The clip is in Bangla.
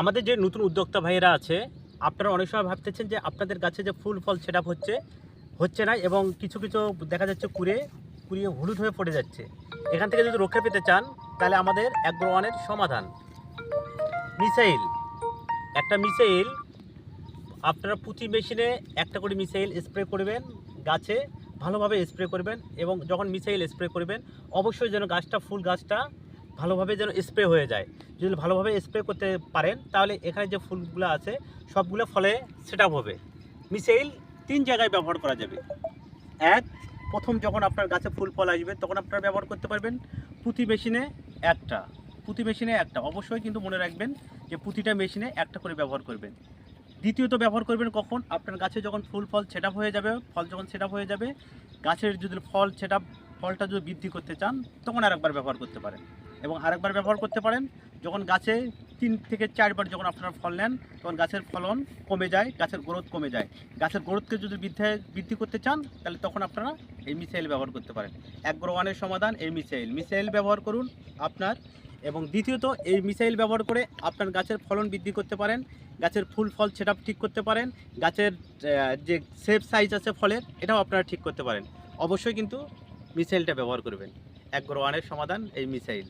আমাদের যে নতুন উদ্যোক্তা ভাইয়েরা আছে, আপনারা অনেক সময় ভাবতেছেন যে আপনাদের গাছে যে ফুল, ফল সেট হচ্ছে হচ্ছে না এবং কিছু কিছু দেখা যাচ্ছে কুড়ে, কুড়িয়ে হলুদ হয়ে পড়ে যাচ্ছে। এখান থেকে যদি রক্ষা পেতে চান, তাহলে আমাদের অ্যাগ্রো ওয়ানের সমাধান। মিসাইল। একটা মিসাইল, আপনারা প্রতি মেশিনে একটা করে মিসাইল স্প্রে করবেন গাছে, ভালোভাবে স্প্রে করবেন এবং যখন মিসাইল স্প্রে করবেন, অবশ্যই যেন গাছটা, ফুল গাছটা ভালোভাবে যেন স্প্রে হয়ে যায়। যদি ভালোভাবে স্প্রে করতে পারেন, তাহলে এখানে যে ফুলগুলো আছে, সবগুলো ফলে সেট হবে। মিসাইল তিন জায়গায় ব্যবহার করা যাবে। এক, প্রথম যখন আপনার গাছে ফুল ফল আসবে, তখন আপনারা ব্যবহার করতে পারবেন পুঁতি মেশিনে একটা। পুঁতি মেশিনে একটা। অবশ্যই কিন্তু মনে রাখবেন যে প্রতিটা মেশিনে একটা করে ব্যবহার করবেন। দ্বিতীয়ত ব্যবহার করবেন কখন? আপনার গাছে যখন ফুল ফল সেট হয়ে যাবে, ফল যখন সেট হয়ে যাবে, গাছের যদি ফল সেট ফলটা যদি বৃদ্ধি করতে চান, তখন আরেকবার ব্যবহার করতে পারেন। এবং আরেকবার ব্যবহার করতে পারেন। যখন গাছে তিন থেকে চারবার যখন আপনারা ফল নেন, তখন গাছের ফলন কমে যায়, গাছের গ্রোথ কমে যায়। গাছের গ্রোথকে যদি বৃদ্ধি বৃদ্ধি করতে চান, তাহলে তখন আপনারা এই মিসাইল ব্যবহার করতে পারেন। অ্যাগ্রো ওয়ানের সমাধান এই মিসাইল। মিসাইল ব্যবহার করুন আপনার এবং দ্বিতীয়ত, এই মিসাইল ব্যবহার করে আপনার গাছের ফলন বৃদ্ধি করতে পারেন। গাছের ফুল, ফল সেটা ঠিক করতে পারেন। গাছের যে সেফ সাইজ আছে ফলের, এটাও আপনারা ঠিক করতে পারেন। অবশ্যই কিন্তু মিসাইলটা ব্যবহার করবেন। অ্যাগ্রো ওয়ানের সমাধান এই মিসাইল।